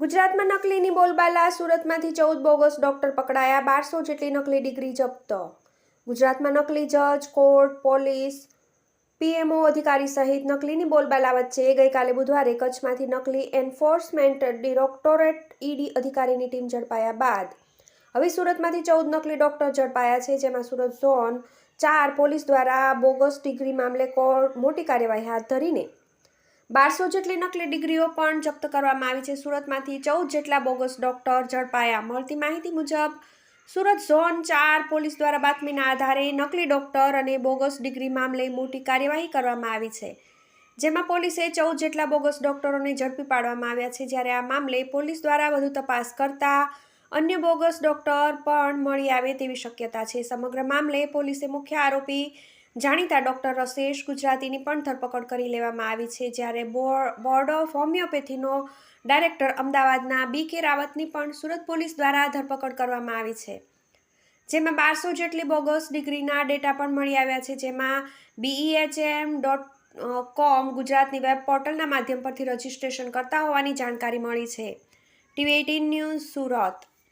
ગુજરાતમાં નકલીની બોલબાલા સુરતમાંથી ચૌદ bogus doctor પકડાયા બારસો જેટલી નકલી ડિગ્રી જપ્ત. ગુજરાતમાં નકલી જજ, કોર્ટ, પોલીસ, પીએમઓ અધિકારી સહિત નકલીની બોલબાલા વચ્ચે ગઈકાલે બુધવારે કચ્છમાંથી નકલી એન્ફોર્સમેન્ટ ડિરેક્ટોરેટ ઈડી અધિકારીની ટીમ ઝડપાયા બાદ. હવે સુરતમાંથી ચૌદ નકલી ડોક્ટર ઝડપાયા છે, જેમાં સુરત ઝોન ચાર પોલીસ દ્વારા બોગસ ડિગ્રી મામલે મોટી કાર્યવાહી હાથ ધરીને બારસો જેટલી નકલી ડિગ્રીઓ પણ જપ્ત કરવામાં આવી છે. સુરતમાંથી ચૌદ જેટલા બોગસ ડોક્ટર ઝડપાયા. મળતી માહિતી મુજબ, સુરત ઝોન ચાર પોલીસ દ્વારા બાતમીના આધારે નકલી ડોક્ટર અને બોગસ ડિગ્રી મામલે મોટી કાર્યવાહી કરવામાં આવી છે. જેમાં પોલીસે ચૌદ જેટલા બોગસ ડોક્ટરોને ઝડપી પાડવામાં આવ્યા છે. જ્યારે આ મામલે પોલીસ દ્વારા વધુ તપાસ કરતા અન્ય બોગસ ડોક્ટર પણ મળી આવે તેવી શક્યતા છે. સમગ્ર મામલે પોલીસે મુખ્ય આરોપી જાણીતા ડૉક્ટર રસેશ ગુજરાતીની પણ ધરપકડ કરી લેવામાં આવી છે જ્યારે બોર- બોર્ડ ઓફ હોમિયોપેથીનો ડાયરેક્ટર અમદાવાદના બી કે રાવતની પણ સુરત પોલીસ દ્વારા ધરપકડ કરવામાં આવી છે. જેમાં બારસો જેટલી બોગસ ડિગ્રીના ડેટા પણ મળી આવ્યા છે, જેમાં બીઈએચએમ ડોટ કોમ ગુજરાતની વેબ પોર્ટલના માધ્યમ પરથી રજીસ્ટ્રેશન કરતા હોવાની જાણકારી મળી છે. TV eighteen news Surat.